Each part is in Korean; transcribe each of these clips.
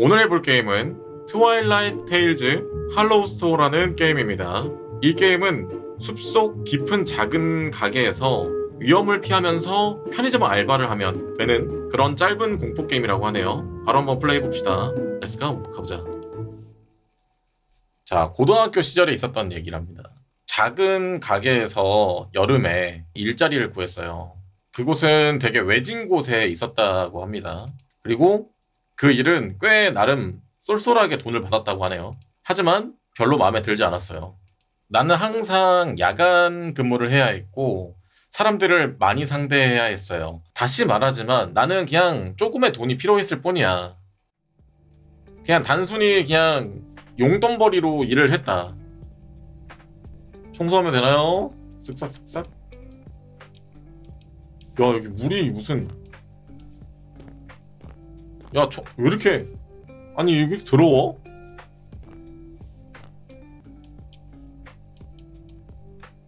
오늘 해볼 게임은 트와일라이트 테일즈 할로우 스토어라는 게임입니다. 이 게임은 숲속 깊은 작은 가게에서 위험을 피하면서 편의점 알바를 하면 되는 그런 짧은 공포 게임이라고 하네요. 바로 한번 플레이 봅시다. 렛츠고 가보자. 자, 고등학교 시절에 있었던 얘기랍니다. 작은 가게에서 여름에 일자리를 구했어요. 그곳은 되게 외진 곳에 있었다고 합니다. 그리고 그 일은 꽤 나름 쏠쏠하게 돈을 받았다고 하네요. 하지만 별로 마음에 들지 않았어요. 나는 항상 야간 근무를 해야 했고 사람들을 많이 상대해야 했어요. 다시 말하지만 나는 그냥 조금의 돈이 필요했을 뿐이야. 그냥 단순히 그냥 용돈벌이로 일을 했다. 청소하면 되나요? 쓱싹쓱싹. 야 여기 물이 무슨 야, 저, 왜 이렇게 아니 왜 이렇게 더러워?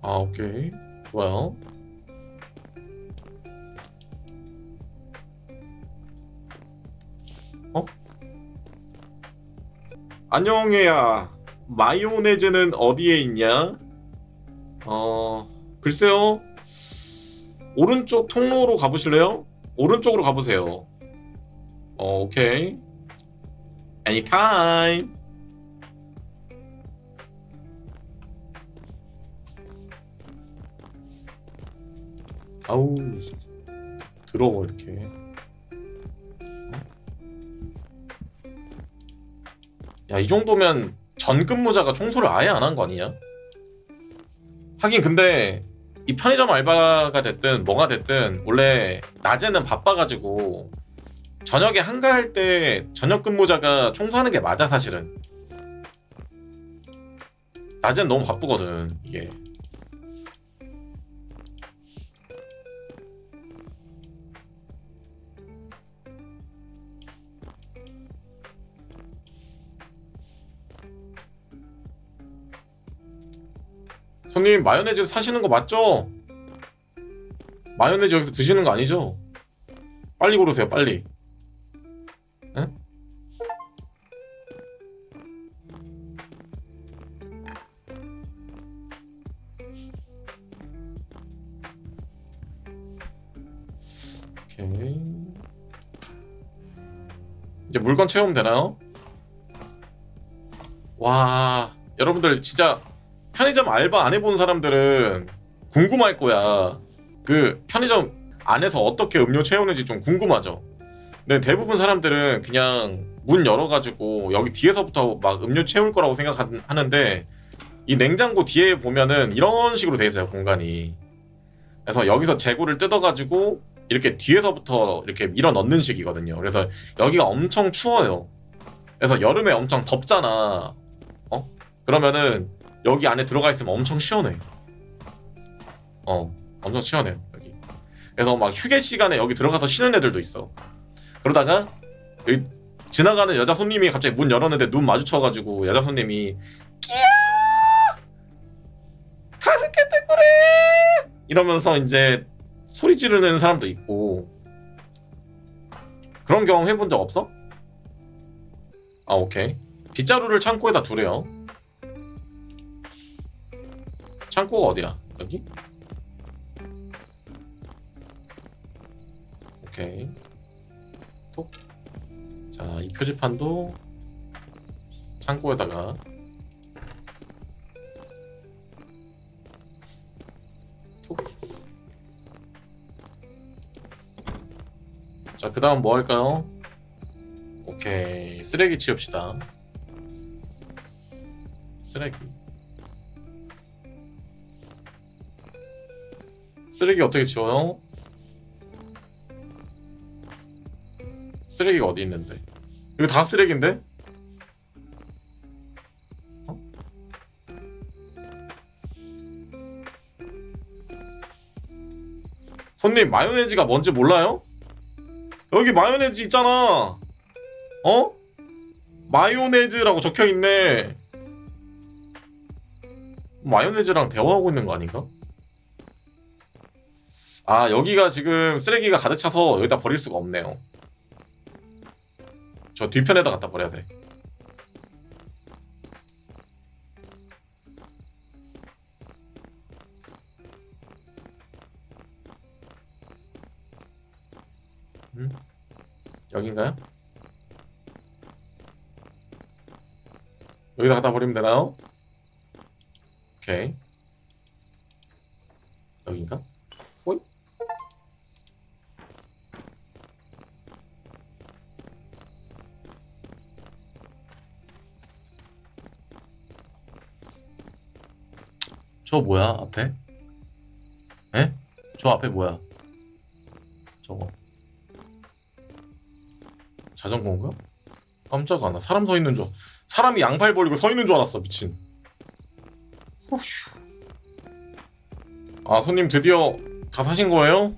아 오케이 좋아요 어? 안녕해야 마요네즈는 어디에 있냐? 어 글쎄요 오른쪽 통로로 가보실래요? 오른쪽으로 가보세요 어, 오케이. Anytime. 아우, 더러워, 이렇게. 어? 야, 이 정도면 전 근무자가 청소를 아예 안 한 거 아니냐? 하긴 근데 이 편의점 알바가 됐든 뭐가 됐든 원래 낮에는 바빠가지고 저녁에 한가할 때 저녁 근무자가 청소하는 게 맞아 사실은 낮엔 너무 바쁘거든 이게 손님 마요네즈 사시는 거 맞죠? 마요네즈 여기서 드시는 거 아니죠? 빨리 고르세요 빨리 오케이. 이제 물건 채우면 되나요? 와, 여러분들 진짜 편의점 알바 안 해본 사람들은 궁금할 거야. 그 편의점 안에서 어떻게 음료 채우는지 좀 궁금하죠? 근데 대부분 사람들은 그냥 문 열어가지고 여기 뒤에서부터 막 음료 채울 거라고 생각하는데 이 냉장고 뒤에 보면은 이런 식으로 돼 있어요 공간이 그래서 여기서 재고를 뜯어가지고 이렇게 뒤에서부터 이렇게 밀어 넣는 식이거든요. 그래서 여기가 엄청 추워요. 그래서 여름에 엄청 덥잖아. 어? 그러면은 여기 안에 들어가 있으면 엄청 시원해. 어 엄청 시원해요 여기. 그래서 막 휴게 시간에 여기 들어가서 쉬는 애들도 있어. 그러다가 여기 지나가는 여자 손님이 갑자기 문 열었는데 눈 마주쳐가지고 여자 손님이 끼야! 가스켓 그래! 이러면서 이제 소리 지르는 사람도 있고 그런 경험 해본 적 없어? 아 오케이 빗자루를 창고에다 두래요 창고가 어디야? 여기? 오케이 톡. 자, 이 표지판도 창고에다가 톡. 자, 그 다음 뭐 할까요? 오케이. 쓰레기 치웁시다. 쓰레기. 쓰레기 어떻게 치워요? 쓰레기가 어디 있는데? 이거 다 쓰레기인데? 어? 손님 마요네즈가 뭔지 몰라요? 여기 마요네즈 있잖아. 어? 마요네즈라고 적혀 있네. 마요네즈랑 대화하고 있는 거 아닌가? 아 여기가 지금 쓰레기가 가득 차서 여기다 버릴 수가 없네요. 저 뒤편에다 갖다 버려야 돼. 음? 여긴가요? 여기다 갖다 버리면 되나요? 오케이. 여긴가? 호이? 저 뭐야 앞에? 에? 저 앞에 뭐야? 저거 자전거인가? 깜짝아 나 사람 서 있는 줄 사람이 양팔 벌리고 서 있는 줄 알았어 미친 어휴 아 손님 드디어 다 사신 거예요?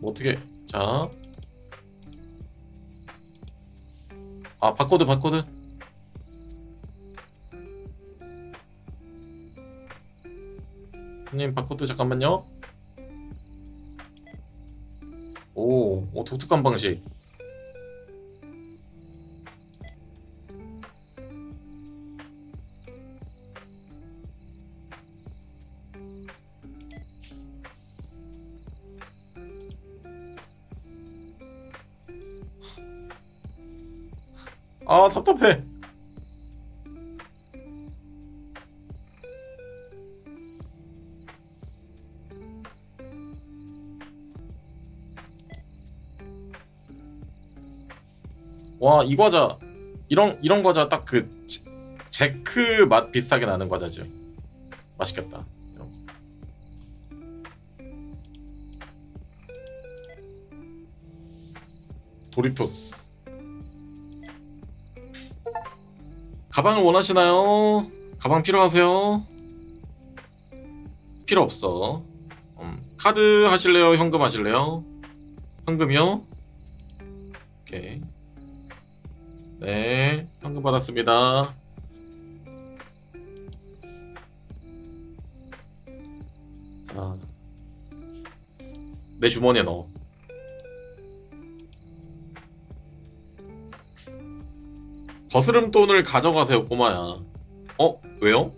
뭐 어떻게 자. 아 바코드 바코드 손님 바코드 잠깐만요 오, 오 독특한 방식. 아 답답해 와 이 과자 이런 이런 과자 딱 그 제크 맛 비슷하게 나는 과자죠 맛있겠다 이런 거. 도리토스 가방을 원하시나요? 가방 필요하세요? 필요 없어. 음, 카드 하실래요? 현금 하실래요? 현금이요? 오케이. 네, 현금 받았습니다. 자, 내 주머니에 넣어. 거스름 돈을 가져가세요, 꼬마야. 어, 왜요?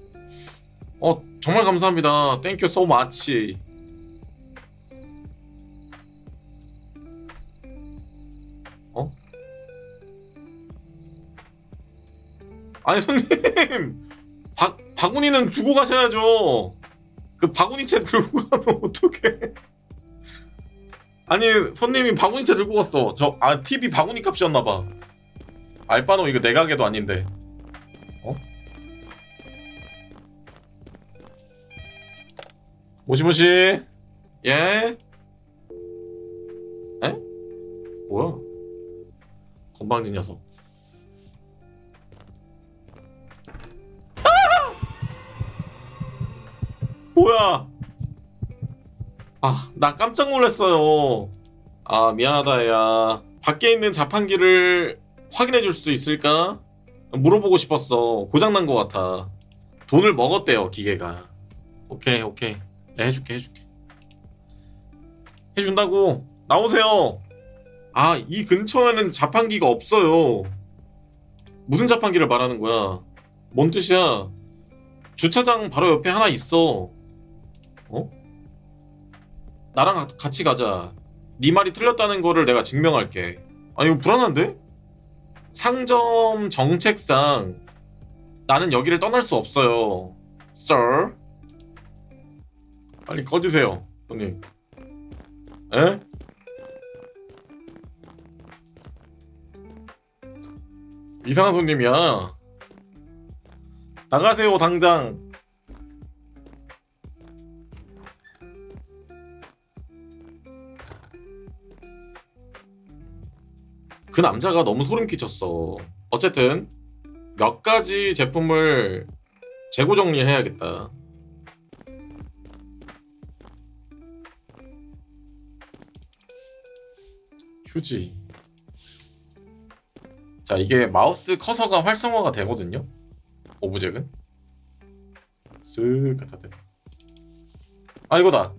어, 정말 감사합니다. 땡큐 so much. 아니, 손님! 박, 바구니는 주고 가셔야죠. 그 바구니채 들고 가면 어떡해. 아니, 손님이 바구니채 들고 갔어. 저, 아, TV 바구니 값이었나 봐. 알바노 이거 내 가게도 아닌데. 어? 모시모시. 예? 에? 뭐야? 건방진 녀석. 뭐야? 아, 나 깜짝 놀랐어요. 아, 미안하다, 야. 밖에 있는 자판기를 확인해 줄 수 있을까? 물어보고 싶었어. 고장난 것 같아. 돈을 먹었대요, 기계가. 오케이, 오케이. 네, 해줄게, 해줄게. 해준다고. 나오세요. 아, 이 근처에는 자판기가 없어요. 무슨 자판기를 말하는 거야? 뭔 뜻이야? 주차장 바로 옆에 하나 있어. 어? 나랑 가- 같이 가자. 네 말이 틀렸다는 거를 내가 증명할게. 아니, 이거 불안한데? 상점 정책상 나는 여기를 떠날 수 없어요. Sir. 빨리 꺼지세요, 손님. 에? 이상한 손님이야. 나가세요, 당장. 그 남자가 너무 소름 끼쳤어. 어쨌든 몇 가지 제품을 재고 정리해야겠다. 휴지. 자, 이게 마우스 커서가 활성화가 되거든요. 오브젝은. 쓱 갖다 대. 아, 이거다.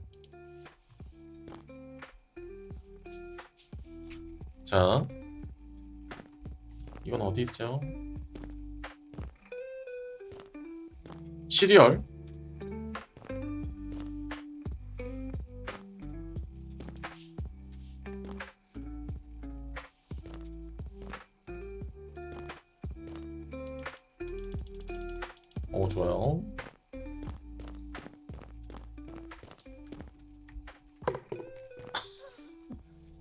자, 이건 어디 있죠? 시리얼. 어, 좋아요.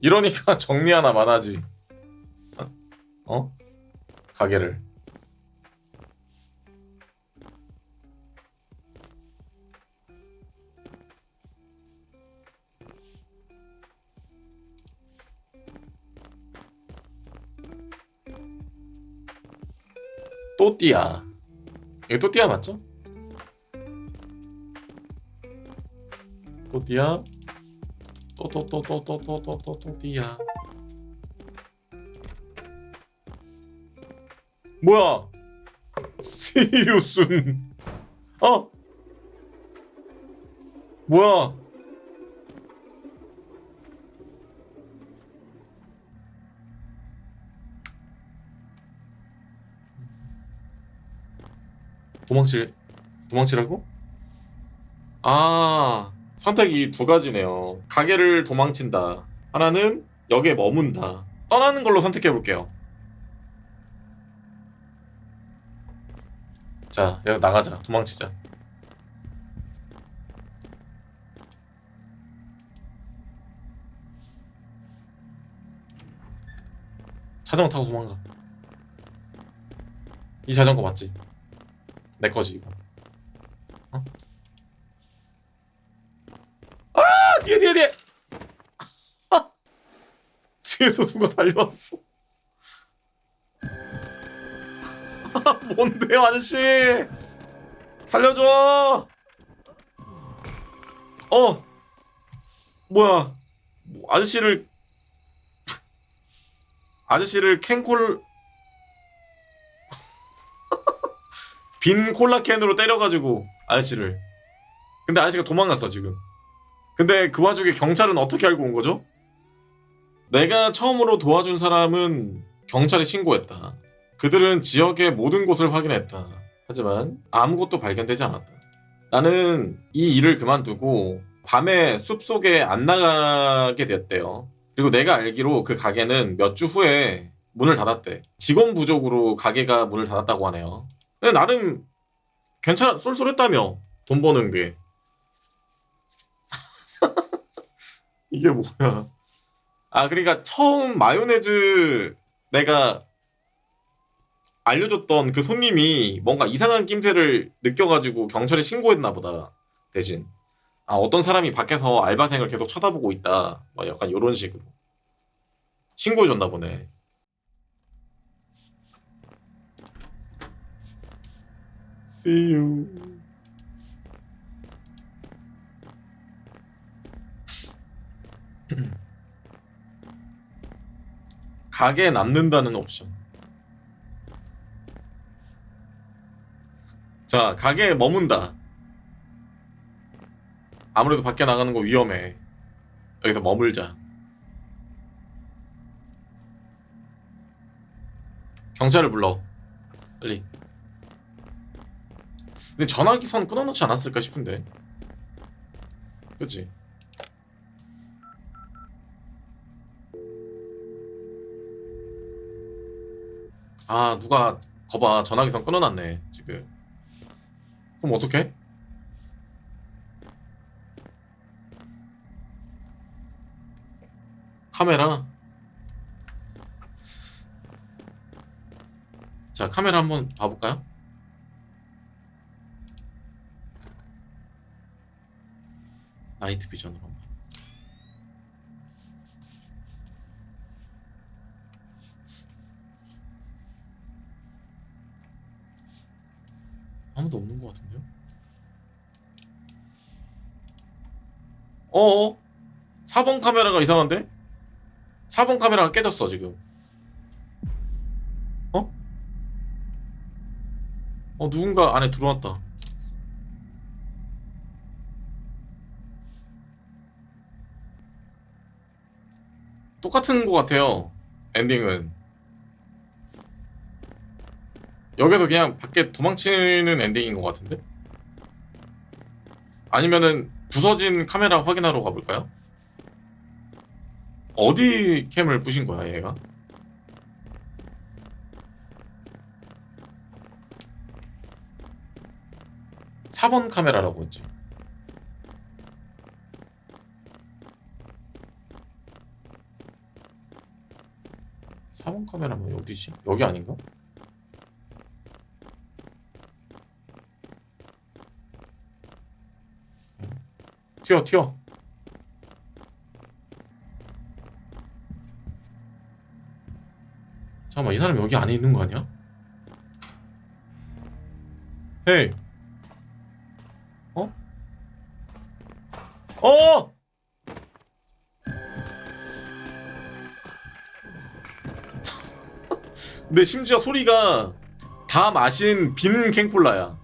이러니까 정리 하나 많아지. 어? 가게를. 또띠아. 이게 또띠아 맞죠? 또띠아. 또또또또또또또또 또띠아. 뭐야? 시유순. 어? 뭐야? 도망칠 도망치라고? 아 선택이 두 가지네요. 가게를 도망친다. 하나는 역에 머문다. 떠나는 걸로 선택해 볼게요. 자, 여기 나가자. 도망치자. 자전거 타고 도망가. 이 자전거 맞지? 내 거지 이거. 어? 아 뒤에 뒤에 뒤에. 아! 뒤에서 누가 달려왔어. 뭔데요 아저씨? 살려줘! 어! 뭐야? 뭐, 아저씨를 아저씨를 캔콜 빈 콜라캔으로 때려가지고 아저씨를. 근데 아저씨가 도망갔어 지금. 근데 그 와중에 경찰은 어떻게 알고 온 거죠? 내가 처음으로 도와준 사람은 경찰에 신고했다 그들은 지역의 모든 곳을 확인했다. 하지만 아무것도 발견되지 않았다. 나는 이 일을 그만두고 밤에 숲 속에 안 나가게 됐대요. 그리고 내가 알기로 그 가게는 몇 주 후에 문을 닫았대. 직원 부족으로 가게가 문을 닫았다고 하네요. 근데 나름 괜찮아 쏠쏠했다며 돈 버는 게. 이게 뭐야? 아 그러니까 처음 마요네즈 내가 알려줬던 그 손님이 뭔가 이상한 낌새를 느껴가지고 경찰에 신고했나 보다 대신. 아 어떤 사람이 밖에서 알바생을 계속 쳐다보고 있다. 막 약간 이런 식으로. 신고해줬나 보네. 가게에 남는다는 옵션 자, 가게에 머문다. 아무래도 밖에 나가는 거 위험해. 여기서 머물자. 경찰을 불러. 빨리. 근데 전화기 선 끊어놓지 않았을까 싶은데. 그치? 아, 누가, 거봐, 전화기 선 끊어놨네, 지금. 그럼 어떡해? 카메라 자 카메라 한번 봐볼까요? 나이트 비전으로 한번. 아무도 없는 것 같은데요? 어어? 4번 카메라가 이상한데? 4번 카메라가 깨졌어 지금 어? 어 누군가 안에 들어왔다 똑같은 것 같아요 엔딩은 여기서 그냥 밖에 도망치는 엔딩인 것 같은데? 아니면은 부서진 카메라 확인하러 가볼까요? 어디 캠을 부신 거야 얘가? 사번 카메라라고 했지. 사번 카메라면 어디지? 여기 아닌가? 튀어 튀어 잠깐만 이 사람 여기 안에 있는 거 아니야? 헤이 어? 어! 근데 심지어 소리가 다 마신 빈 캔콜라야.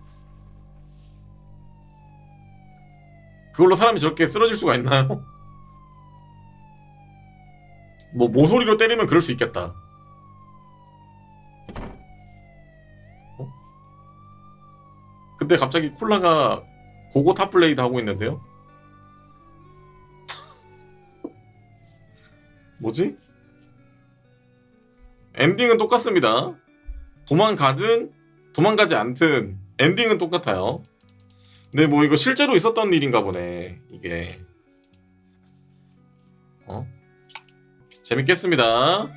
그걸로 사람이 저렇게 쓰러질 수가 있나요? 뭐 모소리로 때리면 그럴 수 있겠다. 어? 근데 갑자기 콜라가 고고 탑블레이드 하고 있는데요? 뭐지? 엔딩은 똑같습니다. 도망가든 도망가지 않든 엔딩은 똑같아요. 근데 뭐 이거 실제로 있었던 일인가 보네. 이게. 어? 재밌겠습니다.